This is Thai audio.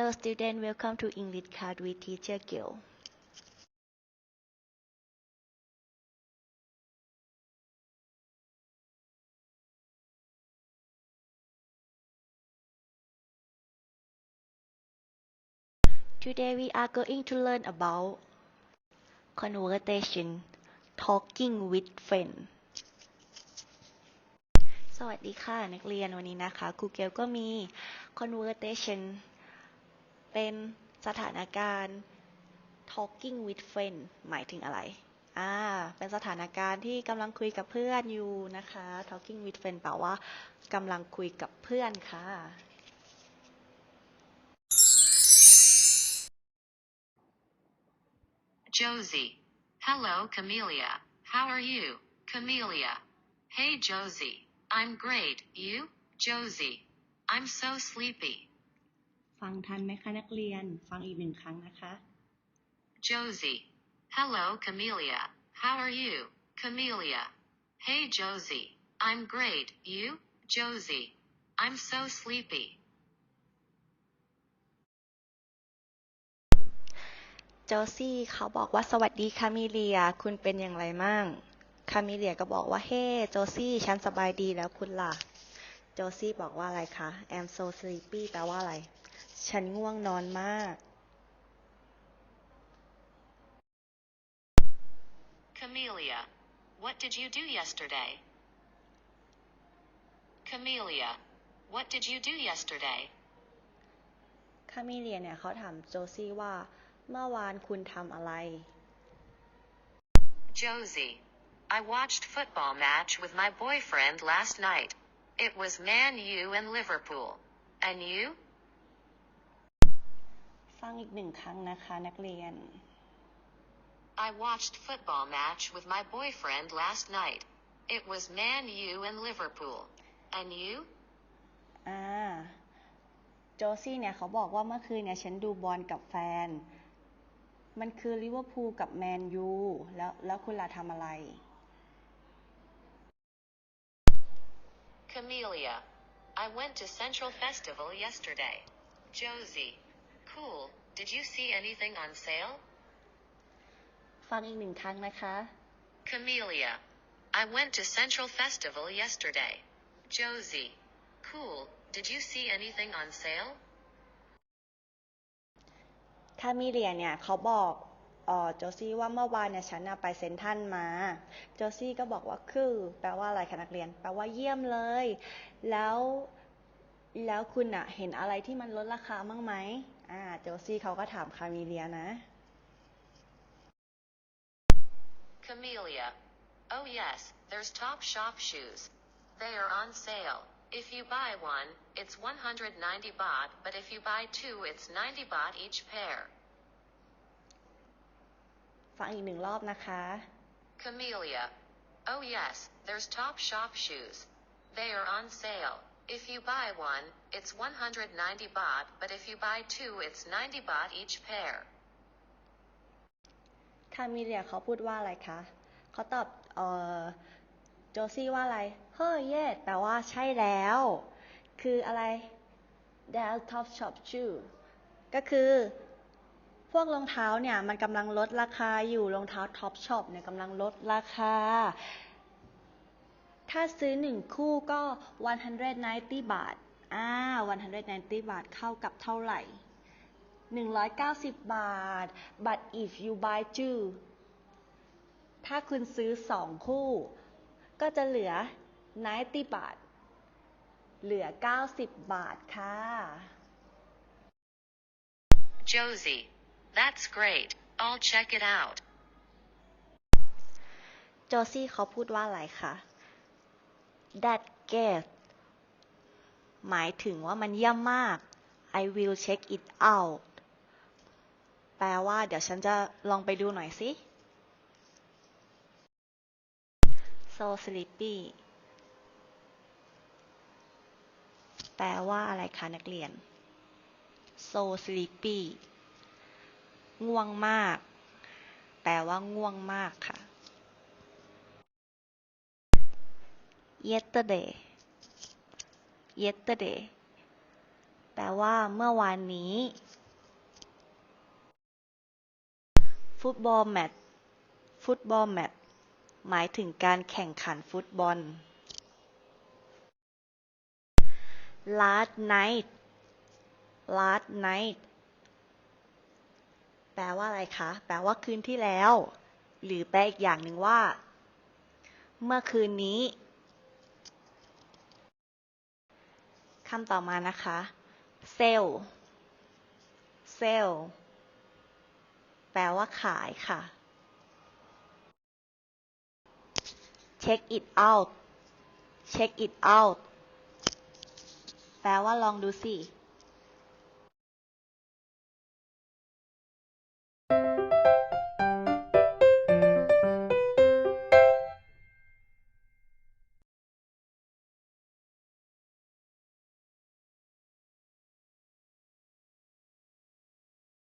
Hello student, welcome to English Card with Teacher Gil. Today we are going to learn about conversation talking with friend สวัสดีค่ะ นักเรียนวันนี้นะคะครูเกลก็มี conversation เป็นสถานการณ์ talking with friend หมายถึงอะไร อ่า เป็นสถานการณ์ที่กำลังคุยกับเพื่อนอยู่นะคะ talking with friend แปลว่ากำลังคุยกับเพื่อนค่ะ Josie. Hello, Camelia How are you, Camelia Hey, Josie. I'm great. You, Josie? I'm so sleepy. ฟังทันไหมคะนักเรียน ฟังอีกหนึ่งครั้งนะคะ Josie. Hello, Camellia. How are you, Camellia? Hey, Josie. I'm great. You, Josie? I'm so sleepy. โจซี่เขาบอกว่าสวัสดีคามิเลีย คุณเป็นอย่างไรมั่งคามิเลียก็บอกว่าเฮ้โจซี่ฉันสบายดีแล้วคุณล่ะ โจซี่บอกว่าอะไรคะ I'm so sleepy แปลว่าอะไร ฉันง่วงนอนมาก Camellia. What did you do yesterday? Camellia. What did you do yesterday? คามิเลียเนี่ยเขาถามโจซี่ว่า เมื่อวานคุณทำอะไร Josie. I watched football match with my boyfriend last night. It was Man U and Liverpool. And you? ฟังอีกหนึ่งครั้งนะคะนักเรียน I watched football match with my boyfriend last night. It was Man U and Liverpool. And you? อ่าโจซี่เนี่ยเขาบอกว่าเมื่อคืนเนี่ยฉันดูบอลกับแฟน มันคือลิเวอร์พูลกับแมนยูแล้วแล้วคุณล่ะทำอะไร Camellia. I went to Central Festival yesterday. Josie. Cool. Did you see anything on sale? ฟังอีกหนึ่งครั้งนะคะ Camellia. I went to Central Festival yesterday. Josie. Cool. Did you see anything on sale? คามิเลียเนี่ยเขาบอกเออโจซี่ว่าเมื่อวานเนี่ยฉันน่ะไปเซนทรันมา โจซี่ก็บอกว่าคือ แปลว่าอะไรคะนักเรียน แปลว่าเยี่ยมเลย แล้ว แล้วคุณอะเห็นอะไรที่มันลดราคาบ้างไหม อ่า โจซี่เขาก็ถามคามิเลียนะ Camellia. Oh yes, there's Top Shop shoes. They are on sale. If you buy one, it's 190 baht, but if you buy two, it's 90 baht each pair. ฟังอีกหนึ่งรอบนะคะ Camellia. Oh yes, there's Top Shop shoes. They are on sale. If you buy one, it's 190 baht, but if you buy two, it's 90 baht each pair. คามิเลียเขาพูดว่าอะไรคะ เขาตอบเอ่อโจซี่ว่าอะไร เฮ้ยเย่แปลว่าใช่แล้ว คืออะไร t h e top shop shoe ก็คือ พวกรองเท้าเนี่ย มันกำลังลดราคาอยู่ รองเท้า top shop เนี่ยกำลังลดราคา ถ้าซื้อหนึ่งคู่ก็ 190 บาท อ่า 190 บาทเข้ากับเท่าไหร่ 190 บาท but if you buy two ถ้าคุณซื้อสองคู่ ก็จะเหลือ 90 บาท เหลือ 90 บาทค่ะ Josie. That's great. I'll check it out. โจซี่เขาพูดว่าอะไรคะ that great หมายถึงว่ามันเยี่ยมมาก I will check it out แปลว่าเดี๋ยวฉันจะลองไปดูหน่อยสิ so sleepy แปลว่าอะไรคะนักเรียน so sleepy ง่วงมาก แปลว่าง่วงมากค่ะ yesterday yesterday แปลว่าเมื่อวานนี้ฟุตบอลแมตช์ฟุตบอลแมตช์หมายถึงการแข่งขันฟุตบอล last night last night แปลว่าอะไรคะ แปลว่าคืนที่แล้ว หรือแปลอีกอย่างหนึ่งว่า เมื่อคืนนี้ คำต่อมานะคะ sell sell แปลว่าขายค่ะ check it out check it out แปลว่าลองดูสิ